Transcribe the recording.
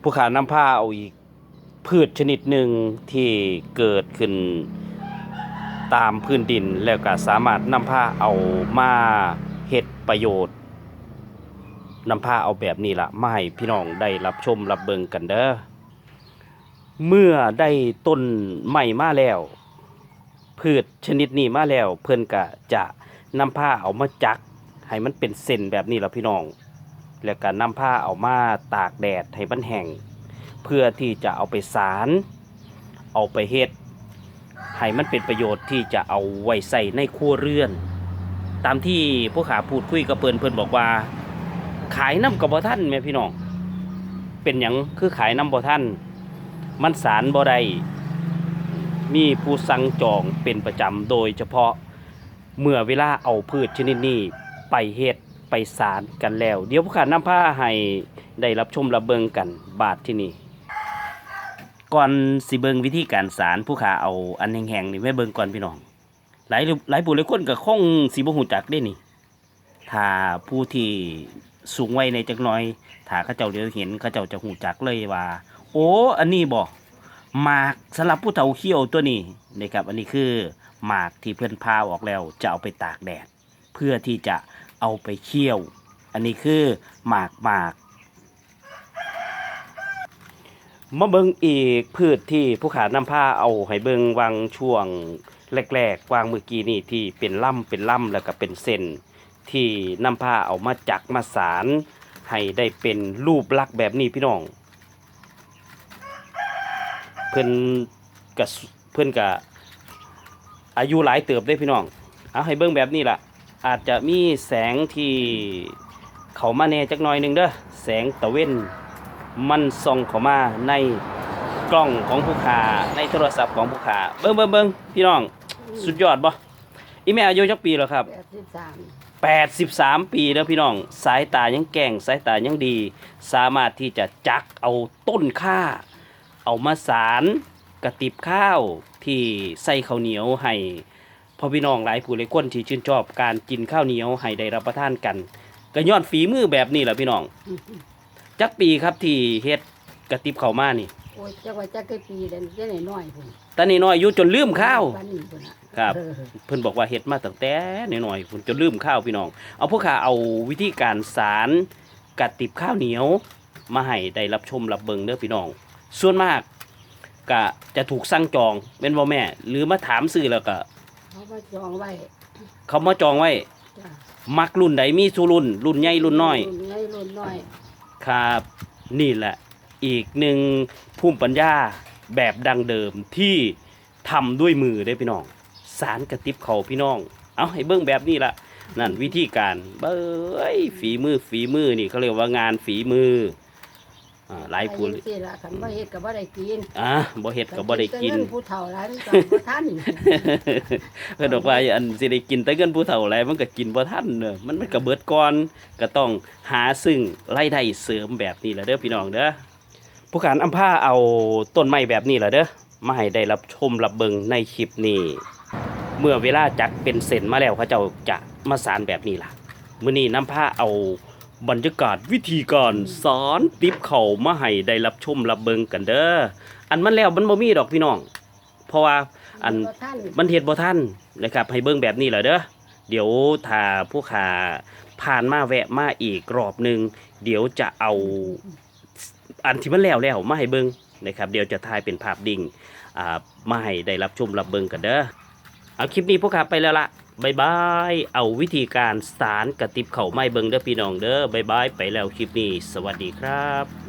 ผู้ขาน้ำผ้าเอาอีก พืชชนิดหนึ่งที่เกิดขึ้นตามพื้นดินแล้วก็สามารถนำผ้าเอามาเฮ็ดประโยชน์นำผ้าเอาแบบนี้ละมาให้พี่น้องได้รับชมรับเบิงกันเด้อเมื่อได้ต้นใหม่มาแล้ว พืชชนิดนี้มาแล้ว เพิ่นก็จะนำผ้าเอามาจัก ให้มันเป็นเส้นแบบนี้ละพี่น้อง แล้วก็นำผ้าเอามาตากแดดให้มันแห้งเพื่อที่จะเอาไปสาร เอาไปเฮ็ดให้มันเป็นประโยชน์ที่จะเอาไว้ใส่ในครัวเรือน ตามที่ผู้ขาพูดคุยกับเพิ่นเพิ่นบอกว่า ขายน้ำกับบ่ท่านแม่พี่น้องเป็นหยังคือขายน้ำบ่ท่านมันสารบ่ได้มีผู้สั่งจองเป็นประจำโดยเฉพาะเมื่อเวลาเอาพืชชนิดนี้ไปเฮ็ด ไปสารกันแล้ว เดี๋ยวผู้ขานำผ้าให้ได้รับชมรับเบิงกันบาทที่นี่ก่อนสิเบิงวิธีการสารผู้ขาเอาอันแห้งๆนี่ไว้เบิงก่อนพี่น้อง หลายหลายผู้หลายคนก็คงสิบ่ฮู้จักเด้นี่ถ้าผู้ที่สูงวัยในจักหน่อย ถ้าเขาเจ้าเดี๋ยวเห็นเขาเจ้าจะหูจักเลยว่า โอ้ อันนี้บ่หมากสำหรับผู้เฒ่าเขี้ยวตัวนี้นะครับ อันนี้คือหมากที่เพื่อนพาออกแล้วจะเอาไปตากแดด เพื่อที่จะ เอาไปเคี่ยว อันนี้คือหมากหมากมาเบิงอีกพืชที่ผู้ขานำผ้าเอาให้เบิงวางช่วงแรกๆวางเมื่อกี้นี่ที่เป็นล่ำเป็นล่ำแล้วก็เป็นเส้น ที่นำผ้าเอามาจักมาสารให้ได้เป็นรูปลักษณ์แบบนี้พี่น้อง เพิ่อนกะเพิ่อนกะอายุหลายเติบได้พี่น้อง เอาให้เบิ่งแบบนี้ล่ะ อาจจะมีแสงที่เขามาแหน่จักหน่อยหนึงเด้อแสงตะเว้นมันส่องเข้ามาในกล้องของผู้ขาในโทรศัพท์ของผู้ขาเบิ่งเบิ่งเบิ่งพี่น้องสุดยอดบ่อีแม่อายุจักปีแล้วครับแปดสิบสาม83 ปีแล้วพี่น้อง สายตายังแก่งสายตายังดี สามารถที่จะจักเอาต้นข้าเอามาสารกระติบข้าวที่ใส่ข้าวเหนียวให้ พ่อพี่น้องหลายผู้หลายคนที่ชื่นชอบการกินข้าวเหนียวให้ได้รับประทานกัน ก็ย้อนฝีมือแบบนี้แหละพี่น้อง จักปีครับที่เฮ็ดกระติบข้าวมานี่โอ้ยจักว่าจักกี่ปีเดินจะไหนน้อยพุ่นตอนนี้น้อยอายุจนลืมข้าวบ้านนี้พุ่นน่ะครับ เออเพิ่นบอกว่าเฮ็ดมาตั้งแต่น้อยๆพุ่นจนลืมข้าวพี่น้อง เอาพวกข้าเอาวิธีการสารกระติบข้าวเหนียว มาให้ได้รับชมรับเบิงเด้อพี่น้อง ส่วนมากก็จะถูกสั่งจองเป็นบ่แม่ หรือมาถามซื้อแล้วก็ เขามาจองไว้เขามาจองไว้ จ้ะมักรุ่นใดมีสุรุ่น รุ่นใหญ่รุ่นน้อย รุ่นใหญ่รุ่นน้อย ครับ นี่แหละอีกหนึ่งภูมิปัญญาแบบดังเดิมที่ทำด้วยมือได้อพี่น้อง สารกระติบเขาพี่น้อง เอาให้เบิ้งแบบนี้ละนั่นวิธีการเบ้ยฝีมือฝีมือนี่เขาเรียกว่างานฝีมือ อ่าหลายผู้ไปจังซี่ล่ะคันบ่เฮ็ดก็บ่ได้กินอะบ่เฮ็ดก็บ่ได้กินแต่เงิผู้เฒ่าหลายมันก็บ่ทันเพิ่นบอกว่าอันสิได้กินแต่เงินผู้เฒ่าอะไรมันก็กินบ่ทันเนอะมันมันก็เบิดก่อนก็ต้องหาซึ่งรายได้เสริมแบบนี้แหละเด้อพี่น้องเด้อผู้การอำภาเอาต้นไม้แบบนี้แหละเด้อมาให้ได้รับชมรับเบิงในคลิปนี้ เมื่อเวลาจักเป็นเส้นมาแล้วเขาเจ้าจะมาสารแบบนี้ล่ะมื้อนี้นำผ้าเอา บรรยากาศวิธีการสอนติบเข่ามาให้ได้รับชมรับเบิงกันเด้ออันมันแล้วมันบ่มีดอกพี่น้อง เพราะว่าอันบันมันเฮ็ดบ่ทันนะครับให้เบิงแบบนี้แหละเด้อเดี๋ยวถ้าผู้ขาผ่านมาแวะมาอีกรอบหนึงเดี๋ยวจะเอาอันที่มันแล้วแล้วมาให้เบิงนะครับเดี๋ยวจะถ่ายเป็นภาพดิ่งอ่ามาให้ได้รับชมรับเบิงกันเด้อเอาคลิปนี้ผู้ขาไปแล้วละ บายบาย เอาวิธีการสารกระติบเข่าไม้เบิงเด้อพี่น้องเด้อบายบาย ไปแล้วคลิปนี้ สวัสดีครับ